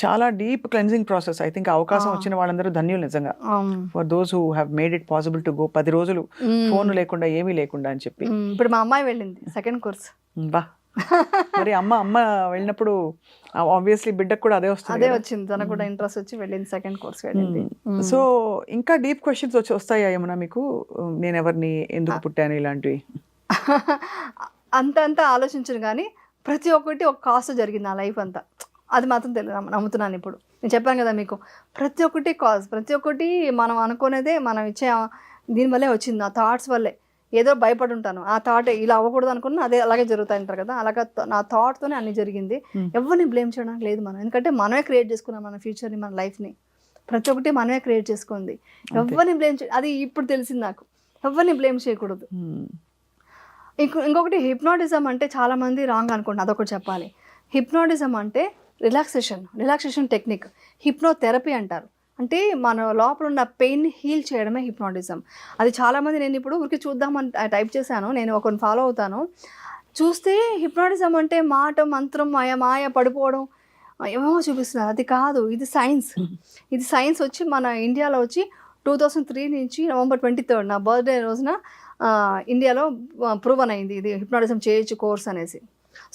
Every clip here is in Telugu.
చాలా deep cleansing process. I think అవకాశం. వచ్చిన వాళ్ళందరూ ధన్యులు నిజంగా. For those who have made it possible to go పది రోజులు ఫోన్ లేకుండా ఏమీ లేకుండా అని చెప్పి. ఇప్పుడు మా అమ్మాయి వెళ్ళింది సెకండ్ కోర్స్ బా. మరి అమ్మ అమ్మ వెళ్ళినప్పుడు ఆబ్వియస్లీ బిడ్డకు కూడా అదే వస్తుంది అదే. వచ్చింది తనకు కూడా ఇంట్రెస్ట్ వచ్చి వెళ్ళింది సెకండ్ కోర్స్ వెళ్ళింది. సో ఇంకా డీప్ క్వశ్చన్స్ వచ్చి వస్తాయా ఏమన్నా మీకు? నేను ఎవరిని ఎందుకు పుట్టాను ఇలాంటివి? అంత అంత ఆలోచించను కానీ ప్రతి ఒక్కటి ఒక కాస్ట్ జరిగింది నా లైఫ్ అంతా. అది మాత్రం తెలియదు నమ్ము- నమ్ముతున్నాను ఇప్పుడు. నేను చెప్పాను కదా మీకు ప్రతి ఒక్కటి కాజ్ ప్రతి ఒక్కటి మనం అనుకునేదే మనం ఇచ్చే దీనివల్లే వచ్చింది. ఆ థాట్స్ వల్లే. ఏదో భయపడి ఉంటాను ఆ థాట్ ఇలా అవ్వకూడదు అనుకున్నా అదే అలాగే జరుగుతాయి అంటారు కదా. అలాగా నా థాట్తోనే అన్ని జరిగింది. ఎవరిని బ్లేమ్ చేయడానికి లేదు మనం. ఎందుకంటే మనమే క్రియేట్ చేసుకున్నాం మన ఫ్యూచర్ని మన లైఫ్ని ప్రతి ఒక్కటి మనమే క్రియేట్ చేసుకుంది. ఎవరిని బ్లేమ్ చే అది ఇప్పుడు తెలిసింది నాకు. ఎవరిని బ్లేమ్ చేయకూడదు. ఇంకో ఇంకొకటి హిప్నాటిజం అంటే చాలామంది రాంగ్ అనుకోండి అదొకటి చెప్పాలి. హిప్నాటిజం అంటే రిలాక్సేషన్ రిలాక్సేషన్ టెక్నిక్ హిప్నోథెరపీ అంటారు. అంటే మన లోపల ఉన్న పెయిన్ హీల్ చేయడమే హిప్నాటిజం అది చాలామంది నేను ఇప్పుడు ఊరికి చూద్దామని టైప్ చేశాను. నేను ఒకరిని ఫాలో అవుతాను. చూస్తే హిప్నాటిజం అంటే మాట మంత్రం మాయ మాయ పడిపోవడం. ఏమో చూపిస్తున్నారు. అది కాదు ఇది సైన్స్ ఇది సైన్స్ వచ్చి మన ఇండియాలో వచ్చి టూ థౌసండ్ త్రీ నుంచి నవంబర్ ట్వంటీ థర్డ్ నా బర్త్డే రోజున ఇండియాలో ప్రూవన్ అయింది. ఇది హిప్నాటిజం చేయొచ్చు కోర్స్ అనేసి.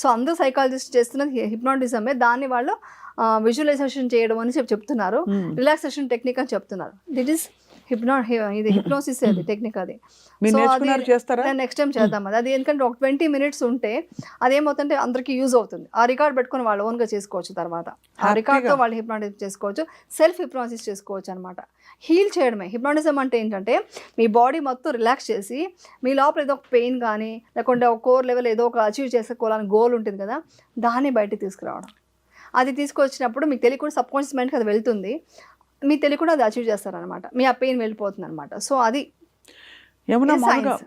సో అందరూ సైకాలజిస్ట్ చేస్తున్నది హిప్నాటిజమే. దాన్ని వాళ్ళు విజువలైజేషన్ చేయడం అని చెప్పి చెప్తున్నారు. రిలాక్సేషన్ టెక్నిక్ అని చెప్తున్నారు. దిట్ ఈస్ హిప్నో ఇది హిప్నోసిస్ అది టెక్నిక్ అది. So, నేర్చుకున్నారు అది- చేస్తారా? నేను నెక్స్ట్ టైం చేద్దాం. అది అది ఎందుకంటే ఒక ట్వంటీ మినిట్స్ ఉంటే అదేమవుతుంటే అందరికీ యూజ్ అవుతుంది. ఆ రికార్డ్ పెట్టుకొని వాళ్ళు ఓన్గా చేసుకోవచ్చు తర్వాత. ఆ రికార్డ్తో. వాళ్ళు హిప్నాటిజం చేసుకోవచ్చు. సెల్ఫ్ హిప్నాసిస్ చేసుకోవచ్చు అనమాట హీల్ చేయడమే. హిప్నాటిజం అంటే ఏంటంటే మీ బాడీ మొత్తం రిలాక్స్ చేసి మీ లోపల ఏదో ఒక పెయిన్ కానీ లేకుంటే ఒక కోర్ లెవెల్ ఏదో ఒక అచీవ్ చేసుకోవాలని గోల్ ఉంటుంది కదా దాన్ని బయటికి తీసుకురావడం. అది తీసుకొచ్చినప్పుడు మీకు తెలియకుండా సబ్ కాన్షియస్ మైండ్కి అది వెళ్తుంది. మీ తెలియకుండా అది అచీవ్ చేస్తారనమాట మీ ఆ పెయిన్ వెళ్ళిపోతుంది అనమాట సో అది ఏమన్నా ఇది మామూలుగా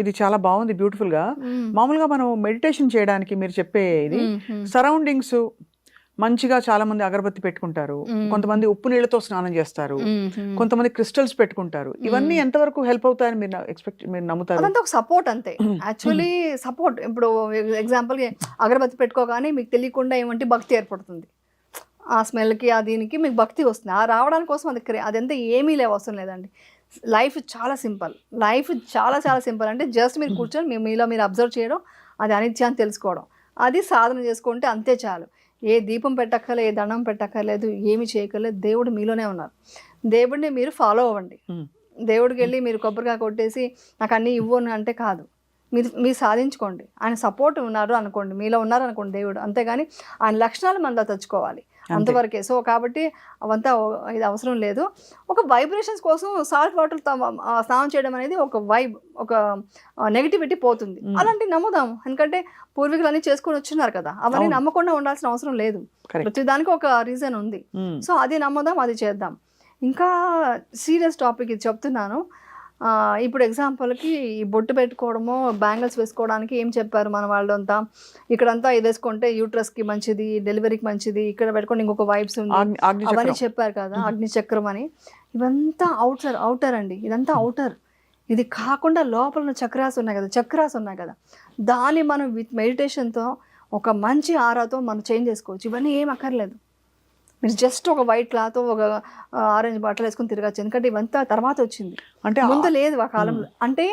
ఇది చాలా బాగుంది బ్యూటిఫుల్గా. మామూలుగా మనం మెడిటేషన్ చేయడానికి మీరు చెప్పే ఇది. సరౌండింగ్స్ మంచిగా చాలా మంది అగరబత్తి పెట్టుకుంటారు. కొంతమంది ఉప్పు నీళ్ళతో స్నానం చేస్తారు. కొంతమంది క్రిస్టల్స్ పెట్టుకుంటారు. ఇవన్నీ ఎంతవరకు హెల్ప్ అవుతాయని మీరు ఎక్స్పెక్ట్ మీరు నమ్ముతారు? అదంతా ఒక సపోర్ట్ అంతే. యాక్చువల్లీ సపోర్ట్ ఇప్పుడు ఎగ్జాంపుల్ అగరబత్తి పెట్టుకోగానే మీకు తెలియకుండా ఏమంటే భక్తి ఏర్పడుతుంది. ఆ స్మెల్కి ఆ దీనికి మీకు భక్తి వస్తుంది. ఆ రావడానికి కోసం అది క్రే- అదంతా ఏమీ లేవు అవసరం లేదండి. లైఫ్ చాలా సింపుల్. లైఫ్ చాలా చాలా సింపుల్. అంటే జస్ట్ మీరు కూర్చొని మీ మీలో మీరు అబ్జర్వ్ చేయడం అది అనిత్యాన్ని తెలుసుకోవడం. అది సాధన చేసుకుంటే అంతే చాలు. ఏ దీపం పెట్టక్కర్లేదు ఏ దండం పెట్టక్కర్లేదు ఏమి చేయక్కర్లేదు. దేవుడు మీలోనే ఉన్నారు. దేవుడిని మీరు ఫాలో అవ్వండి. దేవుడికి వెళ్ళి మీరు కొబ్బరికాయ కొట్టేసి నాకు అన్నీ ఇవ్వు అని అంటే కాదు. మీరు మీరు సాధించుకోండి. ఆయన సపోర్ట్ ఉన్నారు అనుకోండి మీలో ఉన్నారు అనుకోండి దేవుడు. అంతేగాని ఆయన లక్షణాలు మనలో తెచ్చుకోవాలి. అంతవరకే. సో కాబట్టి అవంతా ఇది అవసరం లేదు. ఒక వైబ్రేషన్స్ కోసం సాల్ట్ వాటర్ స్నానం చేయడం అనేది ఒక వైబ్ ఒక నెగిటివిటీ పోతుంది. అలాంటి నమ్ముదాం. ఎందుకంటే పూర్వీకులు అన్ని చేసుకొని వచ్చినారు కదా. అవన్నీ అవును. నమ్మకుండా ఉండాల్సిన అవసరం లేదు. కరెక్ట్ ప్రతి దానికి ఒక రీజన్ ఉంది. సో అది నమ్ముదాం అది చేద్దాం. ఇంకా సీరియస్ టాపిక్ ఇది చెప్తున్నాను. ఇప్పుడు ఎగ్జాంపుల్కి ఈ బొట్టు పెట్టుకోవడము బ్యాంగిల్స్ వేసుకోవడానికి ఏం చెప్పారు మన వాళ్ళంతా? ఇక్కడంతా ఇది వేసుకుంటే యూట్రస్కి మంచిది డెలివరీకి మంచిది ఇక్కడ పెట్టుకుంటే ఇంకొక వైబ్స్ ఉంది. అవన్నీ చెప్పారు కదా అగ్ని చక్రం అని. ఇవంతా అవుటర్ అవుటర్ అండి. ఇదంతా అవుటర్ ఇది కాకుండా లోపల ఉన్న చక్రాస్ ఉన్నాయి కదా చక్రాస్ ఉన్నాయి కదా. దాన్ని మనం విత్ మెడిటేషన్తో ఒక మంచి ఆరాతో మనం చేంజ్ చేసుకోవచ్చు. ఇవన్నీ ఏం అక్కర్లేదు. మీరు జస్ట్ ఒక వైట్ క్లాత్ ఒక ఆరెంజ్ బట్టలు వేసుకొని తిరగచ్చు. ఎందుకంటే ఇవంతా తర్వాత వచ్చింది. అంటే ముందు లేదు ఆ కాలంలో. అంటే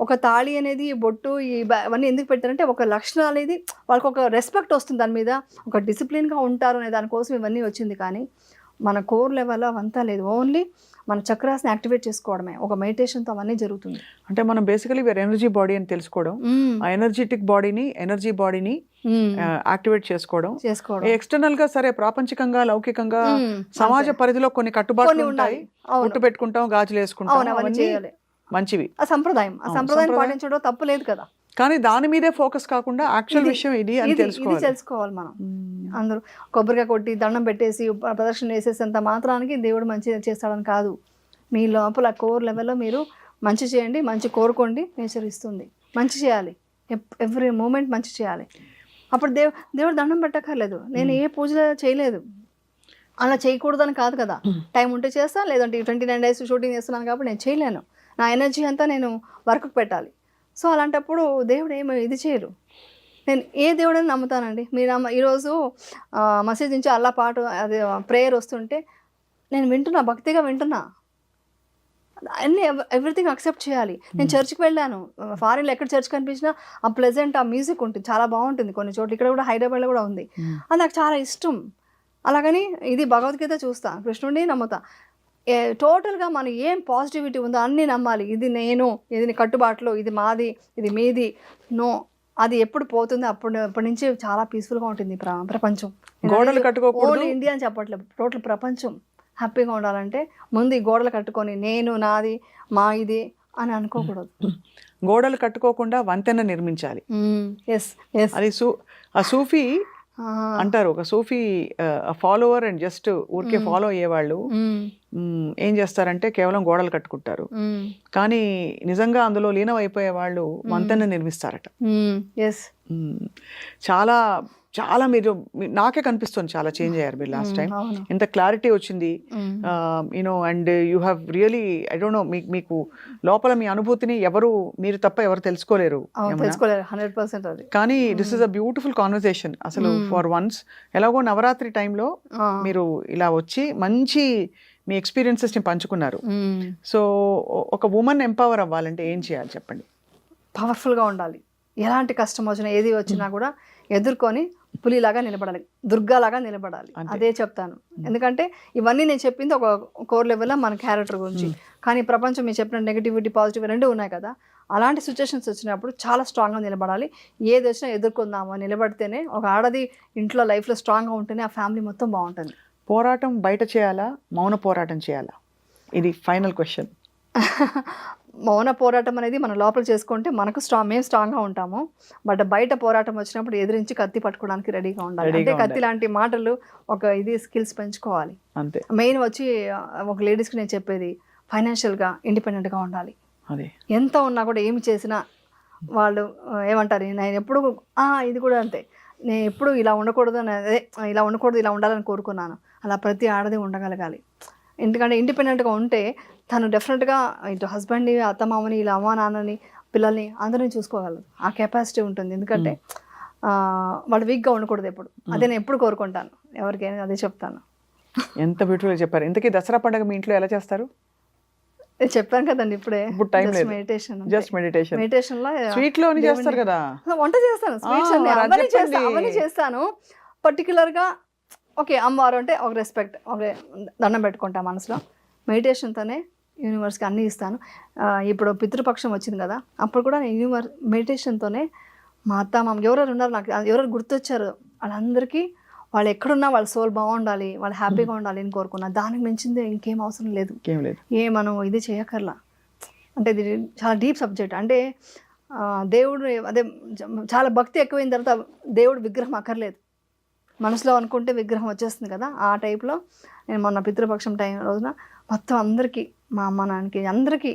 ఒక తాళి అనేది ఈ బొట్టు ఈ అవన్నీ ఎందుకు పెట్టారంటే ఒక లక్షణం అనేది వాళ్ళకి ఒక రెస్పెక్ట్ వస్తుంది దాని మీద. ఒక డిసిప్లిన్గా ఉంటారు అనే దానికోసం ఇవన్నీ వచ్చింది కానీ మన కోర్ లెవెల్లో అవంతా లేదు. ఓన్లీ మన చక్రాస్ని యాక్టివేట్ చేసుకోవడమే. ఒక మెడిటేషన్తో అవన్నీ జరుగుతుంది. అంటే మనం బేసికలీ వేరే ఎనర్జీ బాడీ అని తెలుసుకోవడం. ఆ ఎనర్జెటిక్ బాడీని ఎనర్జీ బాడీని యాక్టివేట్ చేసుకోవడం. చేసుకోవడం. ఎక్స్టర్నల్గా సరే ప్రాపంచికంగా లౌకికంగా. సమాజ. పరిధిలో కొన్ని కట్టుబాట్లు ఉంటాయి. గుట్టు పెట్టుకుంటాం గాజులు వేసుకుంటాం మంచివి. ఆ సంప్రదాయం. ఆ సంప్రదాయం. పాటించడం తప్పు లేదు కదా. కానీ దాని మీదే ఫోకస్ కాకుండా యాక్చువల్ విషయం ఇది అని తెలుసుకోవాలి. తెలుసుకోవాలి మనం. అందరూ కొబ్బరికాయ కొట్టి దండం పెట్టేసి ప్ర- ప్రదర్శన వేసేసేంత మాత్రానికి దేవుడు మంచి చేస్తాడని కాదు. మీ లోపల కోర్ లెవెల్లో మీరు మంచి చేయండి మంచి కోరుకోండి నేచర్ ఇస్తుంది. మంచి చేయాలి. ఎవ్రీ మూమెంట్ మంచి చేయాలి. అప్పుడు దేవు దేవుడు దండం పెట్టక్కర్లేదు. నేను ఏ పూజ చేయలేదు. అలా చేయకూడదని కాదు కదా. టైం ఉంటే చేస్తా లేదంటే ట్వంటీ నైన్ డేస్ షూటింగ్ చేస్తున్నాను కాబట్టి నేను చేయలేను. నా ఎనర్జీ అంతా నేను వర్క్కి పెట్టాలి. సో అలాంటప్పుడు దేవుడు ఏమి ఇది చేయరు నేను ఏ దేవుడని నమ్ముతానండి? మీరు నమ్మ ఈరోజు మసీద్ నుంచి అల్లా పాట అది ప్రేయర్ వస్తుంటే నేను వింటున్నా భక్తిగా వింటున్నా. అన్ని ఎవ్రీథింగ్ అక్సెప్ట్ చేయాలి. నేను చర్చ్కి వెళ్ళాను. ఫారిన్లో ఎక్కడ చర్చ్ కనిపించినా ఆ ప్లెజెంట్ ఆ మ్యూజిక్ ఉంటుంది. చాలా బాగుంటుంది కొన్ని చోట్ల. ఇక్కడ కూడా హైదరాబాద్లో కూడా ఉంది. అది నాకు చాలా ఇష్టం. అలాగని ఇది భగవద్గీత చూస్తా. కృష్ణుడిని నమ్ముతా. టోటల్గా మనం ఏం పాజిటివిటీ ఉందో అన్నీ నమ్మాలి. ఇది నేను ఇది కట్టుబాట్లు ఇది మాది ఇది మీది. నో అది ఎప్పుడు పోతుందో? అప్పుడు అప్పటి నుంచి చాలా పీస్ఫుల్గా ఉంటుంది ప్రపంచం. గోడలు కట్టుకోకూడదు. ఇండియా అని చెప్పట్లేదు. టోటల్ ప్రపంచం హ్యాపీగా ఉండాలంటే ముందు ఈ గోడలు కట్టుకొని నేను నాది మా ఇది అని అనుకోకూడదు. గోడలు కట్టుకోకుండా వంతెన నిర్మించాలి. ఎస్ ఎస్ అది సూ ఆ సూఫీ అంటారు. ఒక సూఫీ ఫాలోవర్ అండ్ జస్ట్ ఊరికే ఫాలో అయ్యేవాళ్ళు. ఏం చేస్తారంటే కేవలం గోడలు కట్టుకుంటారు. కానీ నిజంగా అందులో లీనం అయిపోయే వాళ్ళు వంతెన నిర్మిస్తారట. ఎస్ చాలా చాలా మీరు నాకే కనిపిస్తుంది చాలా చేంజ్ అయ్యారు మీరు లాస్ట్ టైం ఎంత క్లారిటీ వచ్చింది. You know and you have really I don't know మీకు మీకు లోపల మీ అనుభూతిని ఎవరు మీరు తప్ప ఎవరు తెలుసుకోలేరు కానీ this is a beautiful conversation అసలు ఫర్ వన్స్ ఎలాగో నవరాత్రి టైంలో. మీరు ఇలా వచ్చి మంచి మీ ఎక్స్పీరియన్సెస్ని పంచుకున్నారు. మ్మ్. సో ఒక ఉమెన్ ఎంపవర్ అవ్వాలంటే ఏం చేయాలి చెప్పండి? పవర్ఫుల్గా ఉండాలి. ఎలాంటి కష్టం వచ్చినా ఏది వచ్చినా కూడా ఎదుర్కొని పులిలాగా నిలబడాలి. దుర్గాలాగా నిలబడాలి. అదే చెప్తాను. ఎందుకంటే ఇవన్నీ నేను చెప్పింది ఒక కోర్ లెవెల్లో మన క్యారెక్టర్ గురించి. కానీ ప్రపంచం మీరు చెప్పిన నెగిటివిటీ పాజిటివ్ రెండు ఉన్నాయి కదా. అలాంటి సిచ్యుయేషన్స్ వచ్చినప్పుడు చాలా స్ట్రాంగ్గా నిలబడాలి. ఏది వచ్చినా ఎదుర్కొందాము. నిలబడితేనే ఒక ఆడది ఇంట్లో లైఫ్లో స్ట్రాంగ్గా ఉంటేనే ఆ ఫ్యామిలీ మొత్తం బాగుంటుంది. పోరాటం బయట చేయాలా? మౌన పోరాటం చేయాలా? ఇది ఫైనల్ క్వశ్చన్ మౌన పోరాటం అనేది మనం లోపల చేసుకుంటే మనకు స్ట్రాంగ్ మేము స్ట్రాంగ్గా ఉంటాము. బట్ బయట పోరాటం వచ్చినప్పుడు ఎదిరించి కత్తి పట్టుకోవడానికి రెడీగా ఉండాలి. అంటే కత్తి. లాంటి మాటలు ఒక ఇది స్కిల్స్ పెంచుకోవాలి. అంతే. మెయిన్ వచ్చి ఒక లేడీస్కి నేను చెప్పేది ఫైనాన్షియల్గా ఇండిపెండెంట్గా ఉండాలి. ఎంత ఉన్నా కూడా ఏమి చేసినా వాళ్ళు ఏమంటారు నేను ఎప్పుడు "ఆ, ఇది కూడా అంతే. నేను ఎప్పుడు ఇలా ఉండకూడదు అని అదే ఇలా ఉండకూడదు ఇలా ఉండాలని కోరుకున్నాను. అలా ప్రతి ఆడది ఉండగలగాలి. ఎందుకంటే ఇండిపెండెంట్గా ఉంటే తను డెఫినెట్గా ఇటు హస్బెండ్ని అత్తమామని ఇలా అమ్మా నాన్నని పిల్లల్ని అందరినీ చూసుకోగలదు. ఆ కెపాసిటీ ఉంటుంది. ఎందుకంటే వాళ్ళు వీక్గా ఉండకూడదు ఎప్పుడు. అదే నేను ఎప్పుడు కోరుకుంటాను. ఎవరికైనా అదే చెప్తాను. ఎంత బ్యూటిఫుల్గా చెప్పారు. ఇంతకీ దసరా పండుగ మీ ఇంట్లో ఎలా చేస్తారు? చెప్పాను కదండి ఇప్పుడే. ఇప్పుడు time లేదు. మెడిటేషన్ జస్ట్ మెడిటేషన్ మెడిటేషన్లో స్వీట్లోని చేస్తారు కదా. వంట చేస్తాను. స్వీట్స్ అన్ని చేస్తాను చేస్తాను. పర్టికులర్గా ఓకే అమ్మవారు అంటే ఒక రెస్పెక్ట్ ఒక దండం పెట్టుకుంటా మనసులో. మెడిటేషన్తోనే యూనివర్స్కి అన్నీ ఇస్తాను. ఇప్పుడు పితృపక్షం వచ్చింది కదా అప్పుడు కూడా నేను యూనివర్ మెడిటేషన్తోనే మా అత్త మామ ఎవరెవరు ఉన్నారు నాకు ఎవరెవరు గుర్తొచ్చారు వాళ్ళందరికీ వాళ్ళు ఎక్కడున్నా వాళ్ళ సోల్ బాగుండాలి వాళ్ళు హ్యాపీగా ఉండాలి అని కోరుకున్నా. దానికి మించింది ఇంకేం అవసరం లేదు. ఏం మనం ఇది చేయకర్లా అంటే ఇది చాలా డీప్ సబ్జెక్ట్ అంటే దేవుడు అదే చాలా భక్తి ఎక్కువైన తర్వాత దేవుడు విగ్రహం అక్కర్లేదు. మనసులో అనుకుంటే విగ్రహం వచ్చేస్తుంది కదా ఆ టైప్లో. నేను మొన్న పితృపక్షం టైం రోజున మొత్తం అందరికీ మా అమ్మ నాన్నకి అందరికీ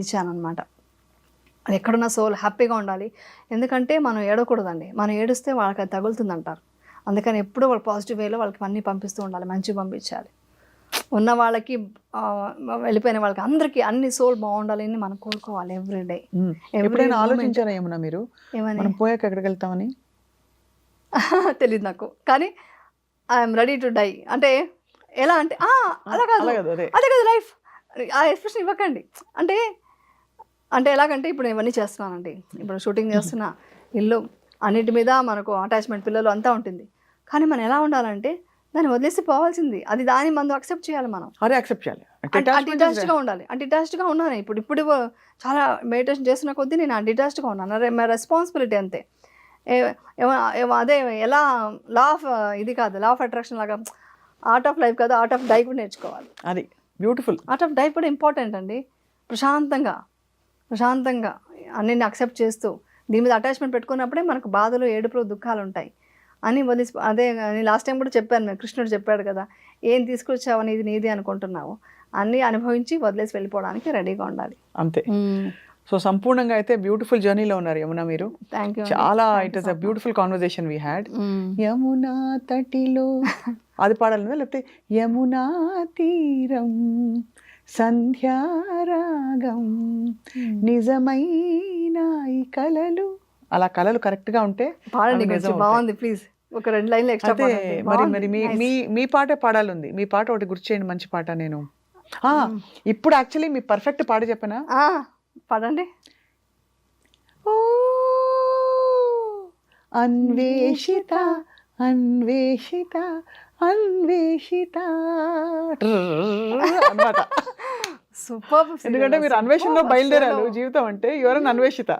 ఇచ్చాను అనమాట అది ఎక్కడున్న సోల్ హ్యాపీగా ఉండాలి. ఎందుకంటే మనం ఏడకూడదండి. మనం ఏడుస్తే వాళ్ళకి అది తగులుతుంది అంటారు అందుకని ఎప్పుడూ వాళ్ళు పాజిటివ్ వేలో వాళ్ళకి అన్నీ పంపిస్తూ ఉండాలి. మంచిగా పంపించాలి. ఉన్న వాళ్ళకి వెళ్ళిపోయిన వాళ్ళకి అందరికీ అన్ని సోల్ బాగుండాలి అని మనం కోరుకోవాలి ఎవ్రీడే ఎప్పుడైనా. ఆలోచించారా ఏమన్నా మీరు? ఏమని? మనం పోయాక ఎక్కడికి వెళ్తామని? తెలియదు నాకు. కానీ ఐఎమ్ రెడీ టు డై అంటే ఎలా అంటే "ఆ, అలా కాదు. అదే. కదా లైఫ్ ఆ ఎక్స్ప్రెషన్ ఇవ్వకండి. అంటే అంటే ఎలాగంటే ఇప్పుడు నేను ఇవన్నీ చేస్తున్నానండి. ఇప్పుడు షూటింగ్ చేస్తున్నా ఇల్లు అన్నిటి మీద మనకు అటాచ్మెంట్ పిల్లలు అంతా ఉంటుంది. కానీ మనం ఎలా ఉండాలంటే దాన్ని వదిలేసి పోవాల్సింది. అది దాన్ని మనం అక్సెప్ట్ చేయాలి మనం. అదే యాక్సెప్ట్ చేయాలి. Detachment is డిటాచ్డ్గా ఉండాలి. డిటాచ్డ్గా ఉన్నాను. ఇప్పుడు ఇప్పుడు చాలా మెడిటేషన్ చేసిన కొద్దీ నేను డిటాచ్డ్గా ఉన్నాను. అరే మా రెస్పాన్సిబిలిటీ అంతే. అదే ఎలా లా ఆఫ్ ఇది కాదు లా ఆఫ్ అట్రాక్షన్ లాగా ఆర్ట్ ఆఫ్ లైఫ్ కాదు ఆర్ట్ ఆఫ్ డై కూడా నేర్చుకోవాలి. అది బ్యూటిఫుల్ ఆర్ట్ ఆఫ్ డై కూడా ఇంపార్టెంట్ అండి. ప్రశాంతంగా ప్రశాంతంగా అన్నిని అక్సెప్ట్ చేస్తూ దీని మీద అటాచ్మెంట్ పెట్టుకున్నప్పుడే మనకు బాధలు ఏడుపులు దుఃఖాలు ఉంటాయి. అని వదిలి అదే నేను లాస్ట్ టైం కూడా చెప్పాను మేము కృష్ణుడు చెప్పాడు కదా ఏం తీసుకొచ్చావని ఇది నీది అనుకుంటున్నావు? అన్నీ అనుభవించి వదిలేసి వెళ్ళిపోవడానికి రెడీగా ఉండాలి. అంతే. సో సంపూర్ణంగా అయితే బ్యూటిఫుల్ జర్నీలో ఉన్నారు యమున మీరు. చాలా it is a beautiful conversation we had Yamuna తటిలో అది పాడాలి లేకపోతే యమునా తీరం సంధ్యారాగం నిజమైన ఈ కలలు. అలా కళలు కరెక్ట్గా ఉంటే పాడండి. బాగుంది ప్లీజ్ ఒక రెండు లైన్లు ఎక్స్ట్రా మరి మరి మీ మీ మీ పాటే పాడాలి మీ పాట ఒకటి గుర్తు చేయండి మంచి పాట నేను. ఆ, ఇప్పుడు యాక్చువల్లీ మీ పర్ఫెక్ట్ పాట చెప్పనా? పాడండి ఓ! అన్వేషిత అన్వేషిత అన్వేషిత. సూపర్. ఎందుకంటే మీరు అన్వేషణలో బయలుదేరారు. జీవితం అంటే ఎవరైనా అన్వేషిత.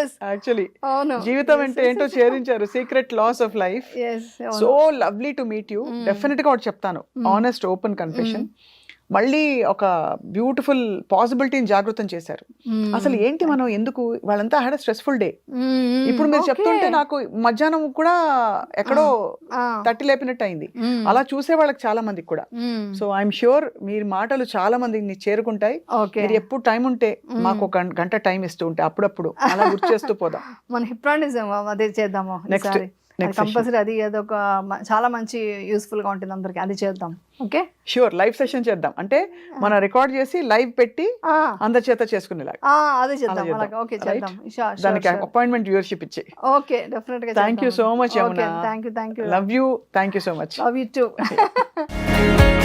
ఎస్ యాక్చువల్లీ జీవితం అంటే ఏంటో ఛేదించారు. Secret laws of life so lovely to meet you డెఫినెట్గా ఒకటి చెప్తాను. ఆనెస్ట్ ఓపెన్ కన్ఫెషన్ మళ్ళీ ఒక బ్యూటిఫుల్ పాసిబిలిటీని జాగృతం చేశారు. అసలు ఏంటి మనం ఎందుకు? వాళ్ళంతా హ్యాడ్ స్ట్రెస్ఫుల్ డే ఇప్పుడు మీరు చెప్తుంటే నాకు మధ్యాహ్నం కూడా ఎక్కడో తట్టి లేపినట్టు అయింది అలా చూసే వాళ్ళకి చాలా మందికి కూడా. సో ఐఎమ్ ష్యూర్ మీరు మాటలు చాలా మందిని చేరుకుంటాయి. మీరు ఎప్పుడు టైం ఉంటే మాకు ఒక గంట టైం ఇస్తూ ఉంటే అప్పుడప్పుడు అలా గుర్తు చేస్తూ పోదాం. మన హిప్నాటిజం అదే చేద్దాము next. కంపల్సరీ అది అదొక చాలా మంచి యూస్ఫుల్గా ఉంటుంది అందరికి. అది చేద్దాం. ఓకే? షూర్ లైవ్ సెషన్ చేద్దాం. అంటే మనం రికార్డ్ చేసి లైవ్ పెట్టి అందరి చేత చేసుకునేలాగా. అదే చేద్దాం. ఓకే? చేద్దాం. దానికి. అపాయింట్మెంట్ వ్యూవర్షిప్ ఇచ్చి. ఓకే డెఫినెట్గా thank you so much thank you thank you love you thank you so much love you too